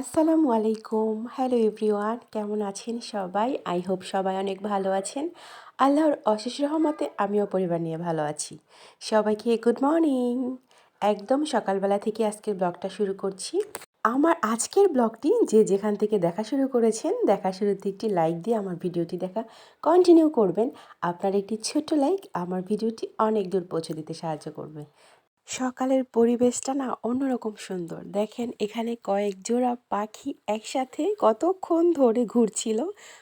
আসসালামু আলাইকুম। Hello everyone কেমন আছেন সবাই? আই হোপ সবাই অনেক ভালো আছেন। আল্লাহর অশেষ রহমতে আমিও পরিবার নিয়ে ভালো আছি। সবাইকে গুড মর্নিং একদম সকালবেলা থেকে আজকের ব্লগটা শুরু করছি। আমার আজকের ব্লগটি যে যেখান থেকে দেখা শুরু করেছেন, দেখা শুরুতে একটি লাইক দিয়ে আমার ভিডিওটি দেখা কন্টিনিউ করবেন। আপনার একটি ছোট্ট লাইক আমার ভিডিওটি অনেক দূর পৌঁছে দিতে সাহায্য করবে। সকালের পরিবেশটা না অন্যরকম সুন্দর। দেখেন এখানে কয়েক জোড়া পাখি একসাথে কতক্ষণ ধরে ঘুরছিল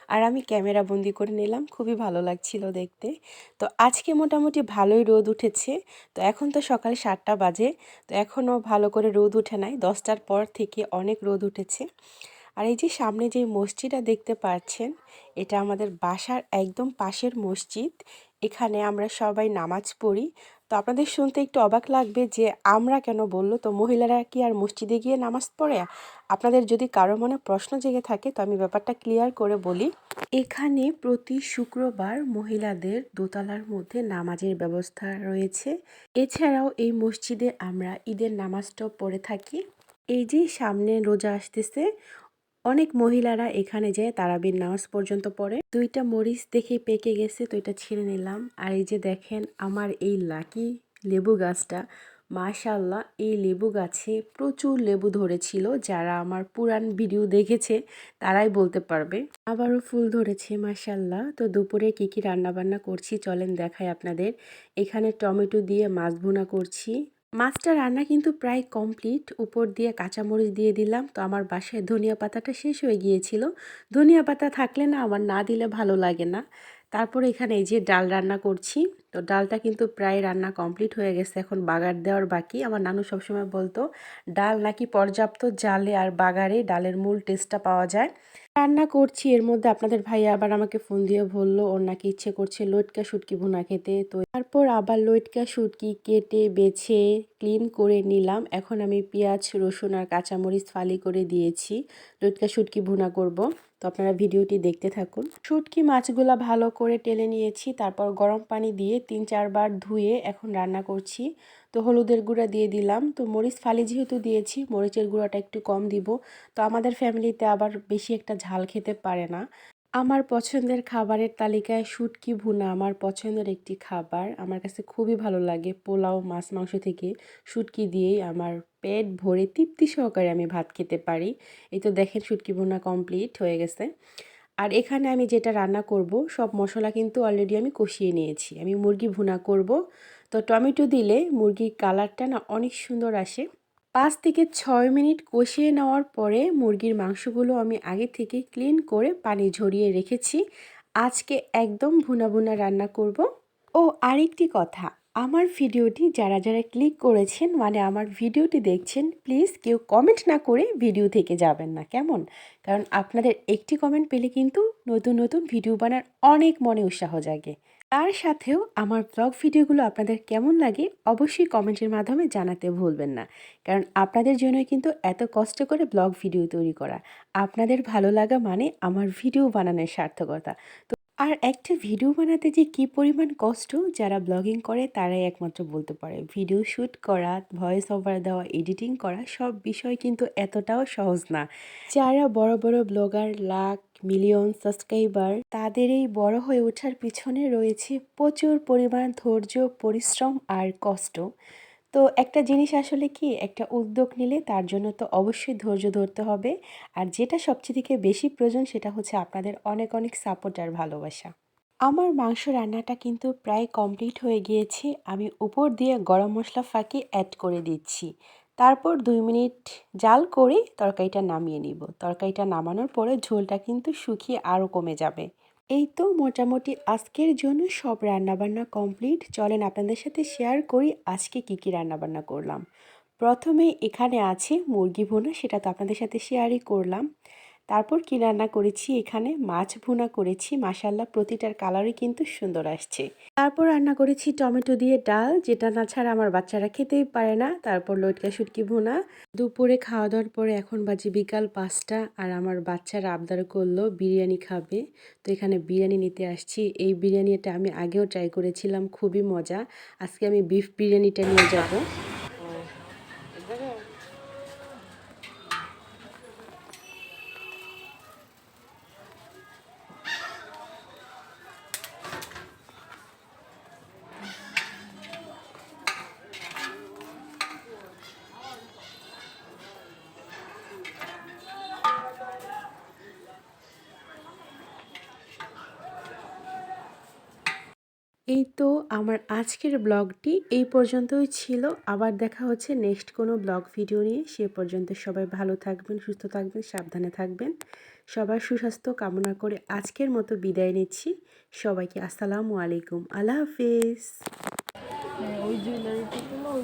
আর আমি ক্যামেরা বন্দি করে নিলাম, খুবই ভালো লাগছিল দেখতে। তো আজকে মোটামুটি ভালোই রোদ উঠেছে। তো এখন তো সকাল সাতটা বাজে, তো এখনও ভালো করে রোদ উঠে নাই। দশটার পর থেকে অনেক রোদ উঠেছে। আর এই যে সামনে যে মসজিদটা দেখতে পাচ্ছেন, এটা আমাদের বাসার একদম পাশের মসজিদ। এখানে আমরা সবাই নামাজ পড়ি। তো আপনাদের শুনতে একটু অবাক লাগবে যে আমরা কেন বলল? তো মহিলারা কি আর মসজিদে গিয়ে নামাজ পড়ে? আপনাদের যদি কারও মনে প্রশ্ন জেগে থাকে, তো আমি ব্যাপারটা ক্লিয়ার করে বলি। এখানে প্রতি শুক্রবার মহিলাদের দোতলার মধ্যে নামাজের ব্যবস্থা রয়েছে। এছাড়াও এই মসজিদে আমরা ঈদের নামাজটাও পড়ে থাকি। এই যে সামনে রোজা আসতেছে অনেক মহিলারা এখানে যায় তারাবির নামাজ পর্যন্ত পড়ে। দুইটা মরিচ দেখে পেকে গেছে, তো এটা ছিঁড়ে নিলাম। আর এই যে দেখেন, আমার এই লাকি লেবু গাছটা মাশাল্লাহ এই লেবু গাছে প্রচুর লেবু ধরেছিল। যারা আমার পুরান ভিডিও দেখেছে, তারাই বলতে পারবে। আবারও ফুল ধরেছে মাশাল্লাহ তো দুপুরে কি কি রান্না বান্না করছি, চলেন দেখাই আপনাদের। এখানে টমেটো দিয়ে মাছ ভুনা করছি। মাছটা রান্না কিন্তু প্রায় কমপ্লিট। উপর দিয়ে কাঁচামরিচ দিয়ে দিলাম। তো আমার বাসায় ধনিয়া পাতাটা শেষ হয়ে গিয়েছিল। ধনিয়া পাতা থাকলে না আমার না দিলে ভালো লাগে না। তারপর এখানে এই যে ডাল রান্না করছি। তো ডালটা কিন্তু প্রায় রান্না কমপ্লিট হয়ে গেছে। এখন বাগার দেওয়ার বাকি। আমার নানু সবসময় বলতো, ডাল নাকি পর্যাপ্ত জালে আর বাগারে ডালের মূল টেস্টটা পাওয়া যায়। রান্না করছি, এর মধ্যে আপনাদের ভাই আবার আমাকে ফোন দিয়ে বলল, ওর নাকি ইচ্ছে করছে লটকা শুটকি ভুনা খেতে। তো তারপর আবার লটকা শুটকি কেটে, বেছে ক্লিন করে নিলাম। এখন আমি পেঁয়াজ, রসুন আর কাঁচামরিচ ফালি করে দিয়েছি। লটকা শুটকি ভুনা করব। তো আপনারা ভিডিওটি দেখতে থাকুন। শুটকি মাছগুলা ভালো করে টেলে নিয়েছি, তারপর গরম পানি দিয়ে তিন চারবার ধুয়ে এখন রান্না করছি। তো হলুদের গুঁড়া দিয়ে দিলাম। তো মরিচ ফালি যেহেতু দিয়েছি, মরিচের গুঁড়াটা একটু কম দিব। তো আমাদের ফ্যামিলিতে আবার বেশি একটা ঝাল খেতে পারে না। আমার পছন্দের খাবারের তালিকায় শুটকি ভুনা আমার পছন্দের একটি খাবার। আমার কাছে খুবই ভালো লাগে পোলাও, মাছ, মাংস থেকে শুটকি দিয়েই আমার পেট ভরে তৃপ্তি সহকারে আমি ভাত খেতে পারি। এই তো দেখেন শুটকি ভুনা কমপ্লিট হয়ে গেছে। আর এখানে আমি যেটা রান্না করব, সব মশলা কিন্তু অলরেডি আমি কষিয়ে নিয়েছি। আমি মুরগি ভুনা করব। তো টমেটো দিলে মুরগির কালারটা না অনেক সুন্দর আসে। পাঁচ থেকে ছয় মিনিট কষিয়ে নেওয়ার পরে মুরগির মাংসগুলো আমি আগে থেকে ক্লিন করে পানি ঝরিয়ে রেখেছি। আজকে একদম ভুনা ভুনা রান্না করব। ও আরেকটি কথা আমার ভিডিওটি যারা যারা ক্লিক করেছেন মানে আমার ভিডিওটি দেখছেন প্লিজ কেউ কমেন্ট না করে ভিডিও থেকে যাবেন না। কেমন? কারণ আপনাদের একটি কমেন্ট পেলে কিন্তু নতুন নতুন ভিডিও বানার অনেক মনে উৎসাহ জাগে। তার সাথেও আমার ব্লগ ভিডিওগুলো আপনাদের কেমন লাগে অবশ্যই কমেন্টের মাধ্যমে জানাতে ভুলবেন না। কারণ আপনাদের জন্যই কিন্তু এত কষ্ট করে ব্লগ ভিডিও তৈরি করা। আপনাদের ভালো লাগা মানে আমার ভিডিও বানানোর সার্থকতা। তো আর একটা ভিডিও বানাতে যে কি পরিমাণ কষ্ট যারা ব্লগিং করে, তারাই একমাত্র বলতে পারে। ভিডিও শ্যুট করা ভয়েস ওভার দেওয়া এডিটিং করা, সব বিষয় কিন্তু এতটাও সহজ না। যারা বড় বড় ব্লগার লাখ মিলিয়ন সাবস্ক্রাইবার তাদের এই বড় হয়ে ওঠার পিছনে রয়েছে প্রচুর পরিমাণ ধৈর্য, পরিশ্রম আর কষ্ট। তো একটা জিনিস আসলে কি? একটা উদ্যোগ নিলে তার জন্য তো অবশ্যই ধৈর্য ধরতে হবে। আর যেটা সবচেয়ে থেকে বেশি প্রয়োজন সেটা হচ্ছে আপনাদের অনেক অনেক সাপোর্ট আর ভালোবাসা। আমার মাংস রান্নাটা কিন্তু প্রায় কমপ্লিট হয়ে গিয়েছে। আমি উপর দিয়ে গরম মশলা ফাঁকি অ্যাড করে দিচ্ছি। তারপর দুই মিনিট জাল করে তরকারিটা নামিয়ে নিব। তরকারিটা নামানোর পরে ঝোলটা কিন্তু শুকিয়ে আরও কমে যাবে। এই তো মোটামুটি আজকের জন্য সব রান্নাবান্না কমপ্লিট। চলেন আপনাদের সাথে শেয়ার করি আজকে কি কি রান্নাবান্না করলাম। প্রথমে এখানে আছে মুরগি ভোনা, সেটা তো আপনাদের সাথে শেয়ারই করলাম। তারপর কি রান্না করেছি? এখানে মাছ ভুনা করেছি। মাসাল্লা প্রতিটার কালারই কিন্তু সুন্দর আসছে। তারপর রান্না করেছি টমেটো দিয়ে ডাল, যেটা না ছাড়া আমার বাচ্চারা খেতেই পারে না। তারপর লটকা শুটকি ভুনা। দুপুরে খাওয়া দাওয়ার পরে এখন বাজে বিকাল পাঁচটা আর আমার বাচ্চারা আবদার করল বিরিয়ানি খাবে। তো এখানে বিরিয়ানি নিতে আসছি। এই বিরিয়ানিটা আমি আগেও ট্রাই করেছিলাম, খুবই মজা। আজকে আমি বিফ বিরিয়ানিটা নিয়ে যাব। এই তো আমার আজকের ব্লগটি এই পর্যন্তই ছিল। আবার দেখা হচ্ছে নেক্সট কোনো ব্লগ ভিডিও নিয়ে। সে পর্যন্ত সবাই ভালো থাকবেন সুস্থ থাকবেন সাবধানে থাকবেন। সবার সুস্বাস্থ্য কামনা করে আজকের মতো বিদায় নিচ্ছি। সবাইকে আসসালামু আলাইকুম। আল্লাহ হাফিজ। হ্যাঁ ওই জুয়েলারিটি ওই